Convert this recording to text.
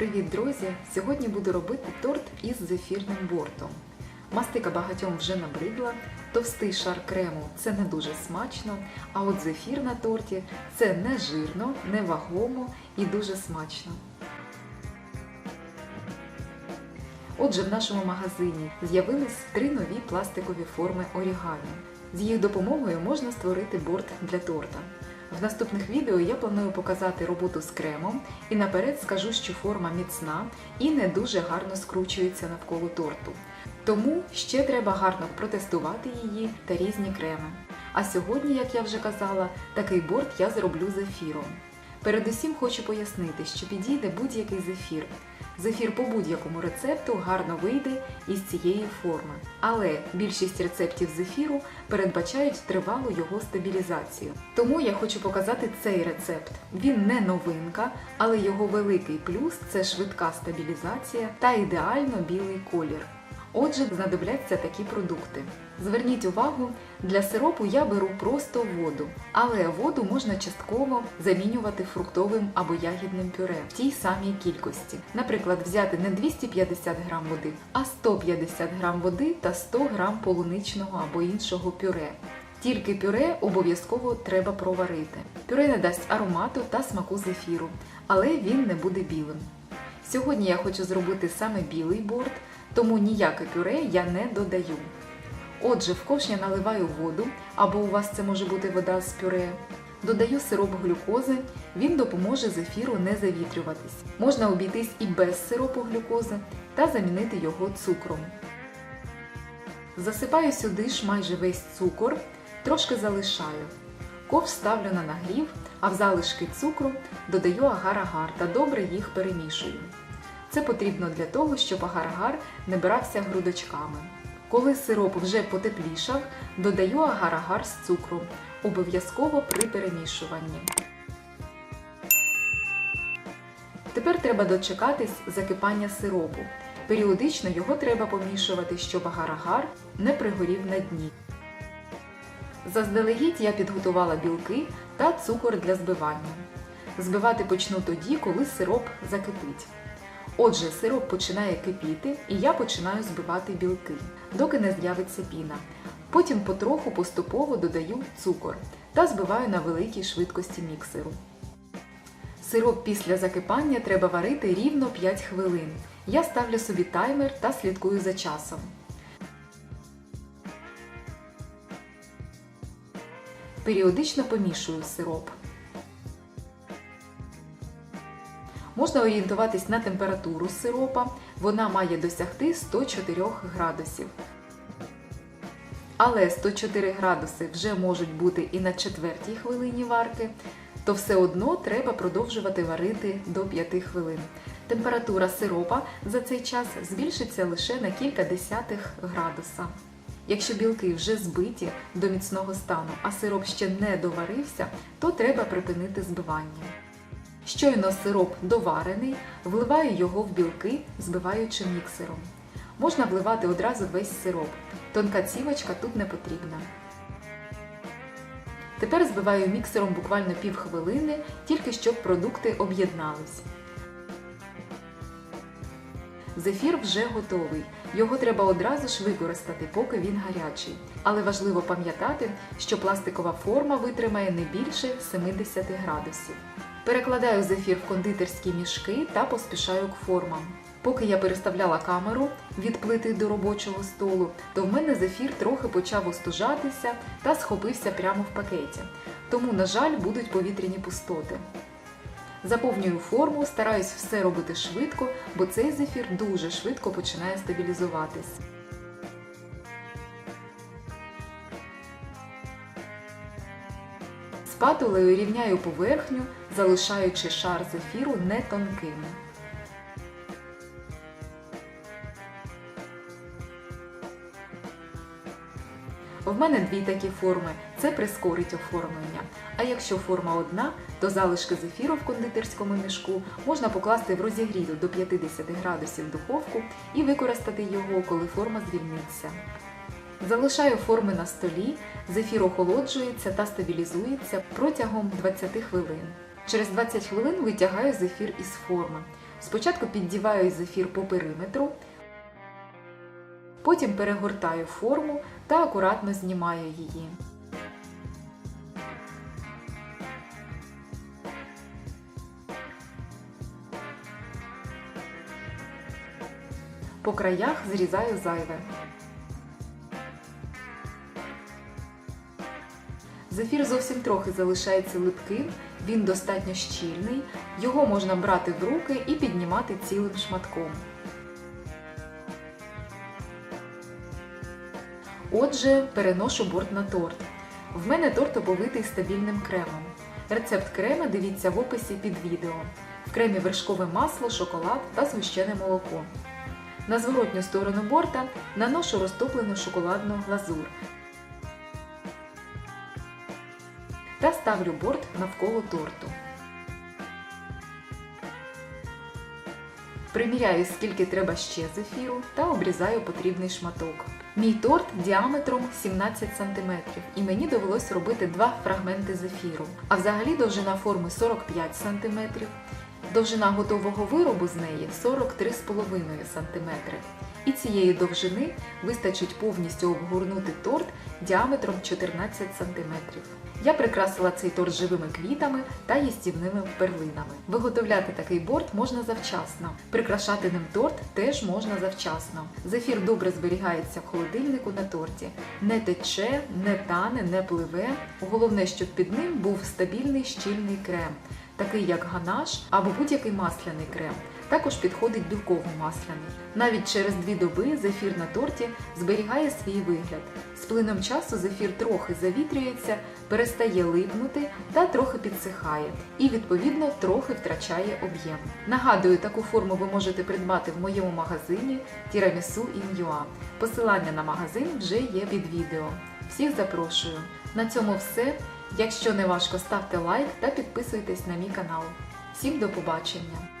Привіт, друзі! Сьогодні буду робити торт із зефірним бортом. Мастика багатьом вже набридла, товстий шар крему це не дуже смачно, а от зефір на торті це не жирно, не вагомо і дуже смачно. Отже, в нашому магазині з'явились три нові пластикові форми орігамі. З їх допомогою можна створити борт для торта. В наступних відео я планую показати роботу з кремом і наперед скажу, що форма міцна і не дуже гарно скручується навколо торту. Тому ще треба гарно протестувати її та різні креми. А сьогодні, як я вже казала, такий борт я зроблю зефіром. Передусім хочу пояснити, що підійде будь-який зефір. Зефір по будь-якому рецепту гарно вийде із цієї форми. Але більшість рецептів зефіру передбачають тривалу його стабілізацію. Тому я хочу показати цей рецепт. Він не новинка, але його великий плюс це швидка стабілізація та ідеально білий колір. Отже, знадобляться такі продукти. Зверніть увагу, для сиропу я беру просто воду, але воду можна частково замінювати фруктовим або ягідним пюре в тій самій кількості. Наприклад, взяти не 250 г води, а 150 г води та 100 г полуничного або іншого пюре. Тільки пюре обов'язково треба проварити. Пюре не дасть аромату та смаку зефіру, але він не буде білим. Сьогодні я хочу зробити саме білий борт, тому ніяке пюре я не додаю. Отже, в ковш я наливаю воду, або у вас це може бути вода з пюре. Додаю сироп глюкози, він допоможе зефіру не завітрюватись. Можна обійтись і без сиропу глюкози та замінити його цукром. Засипаю сюди ж майже весь цукор, трошки залишаю. Ковш ставлю на нагрів, а в залишки цукру додаю агар-агар та добре їх перемішую. Це потрібно для того, щоб агар-агар не брався грудочками. Коли сироп вже потеплішав, додаю агар-агар з цукром, обов'язково при перемішуванні. Тепер треба дочекатись закипання сиропу. Періодично його треба помішувати, щоб агар-агар не пригорів на дні. Заздалегідь я підготувала білки та цукор для збивання. Збивати почну тоді, коли сироп закипить. Отже, сироп починає кипіти і я починаю збивати білки, доки не з'явиться піна. Потім потроху поступово додаю цукор та збиваю на великій швидкості міксеру. Сироп після закипання треба варити рівно 5 хвилин. Я ставлю собі таймер та слідкую за часом. Періодично помішую сироп. Можна орієнтуватись на температуру сиропа. Вона має досягти 104 градусів. Але 104 градуси вже можуть бути і на четвертій хвилині варки, то все одно треба продовжувати варити до 5 хвилин. Температура сиропа за цей час збільшиться лише на кілька десятих градуса. Якщо білки вже збиті до міцного стану, а сироп ще не доварився, то треба припинити збивання. Щойно сироп доварений, вливаю його в білки, збиваючи міксером. Можна вливати одразу весь сироп. Тонка цівочка тут не потрібна. Тепер збиваю міксером буквально півхвилини, тільки щоб продукти об'єднались. Зефір вже готовий. Його треба одразу ж використати, поки він гарячий. Але важливо пам'ятати, що пластикова форма витримає не більше 70 градусів. Перекладаю зефір в кондитерські мішки та поспішаю к формам. Поки я переставляла камеру від плити до робочого столу, то в мене зефір трохи почав остужатися та схопився прямо в пакеті. Тому, на жаль, будуть повітряні пустоти. Заповнюю форму, стараюсь все робити швидко, бо цей зефір дуже швидко починає стабілізуватись. Спатулею рівняю поверхню, залишаючи шар зефіру не тонким. В мене дві такі форми. Це прискорить оформлення. А якщо форма одна, то залишки зефіру в кондитерському мішку можна покласти в розігріту до 50 градусів духовку і використати його, коли форма звільниться. Залишаю форми на столі, зефір охолоджується та стабілізується протягом 20 хвилин. Через 20 хвилин витягаю зефір із форми. Спочатку піддіваю зефір по периметру, потім перегортаю форму та акуратно знімаю її. По краях зрізаю зайве. Зефір зовсім трохи залишається липким, він достатньо щільний, його можна брати в руки і піднімати цілим шматком. Отже, переношу борт на торт. В мене торт оповитий стабільним кремом. Рецепт крема дивіться в описі під відео. В кремі вершкове масло, шоколад та згущене молоко. На зворотню сторону борта наношу розтоплену шоколадну глазур та ставлю борт навколо торту. Приміряю, скільки треба ще зефіру та обрізаю потрібний шматок. Мій торт діаметром 17 см і мені довелось робити два фрагменти зефіру. А взагалі довжина форми 45 см, довжина готового виробу з неї 43,5 см. І цієї довжини вистачить повністю обгорнути торт діаметром 14 см. Я прикрасила цей торт живими квітами та їстівними перлинами. Виготовляти такий борт можна завчасно. Прикрашати ним торт теж можна завчасно. Зефір добре зберігається в холодильнику на торті. Не тече, не тане, не пливе. Головне, щоб під ним був стабільний щільний крем, такий як ганаш або будь-який масляний крем. Також підходить білково-масляний. Навіть через дві доби зефір на торті зберігає свій вигляд. З плином часу зефір трохи завітрюється, перестає липнути та трохи підсихає і, відповідно, трохи втрачає об'єм. Нагадую, таку форму ви можете придбати в моєму магазині in UA. Посилання на магазин вже є під відео. Всіх запрошую. На цьому все. Якщо не важко, ставте лайк та підписуйтесь на мій канал. Всім до побачення!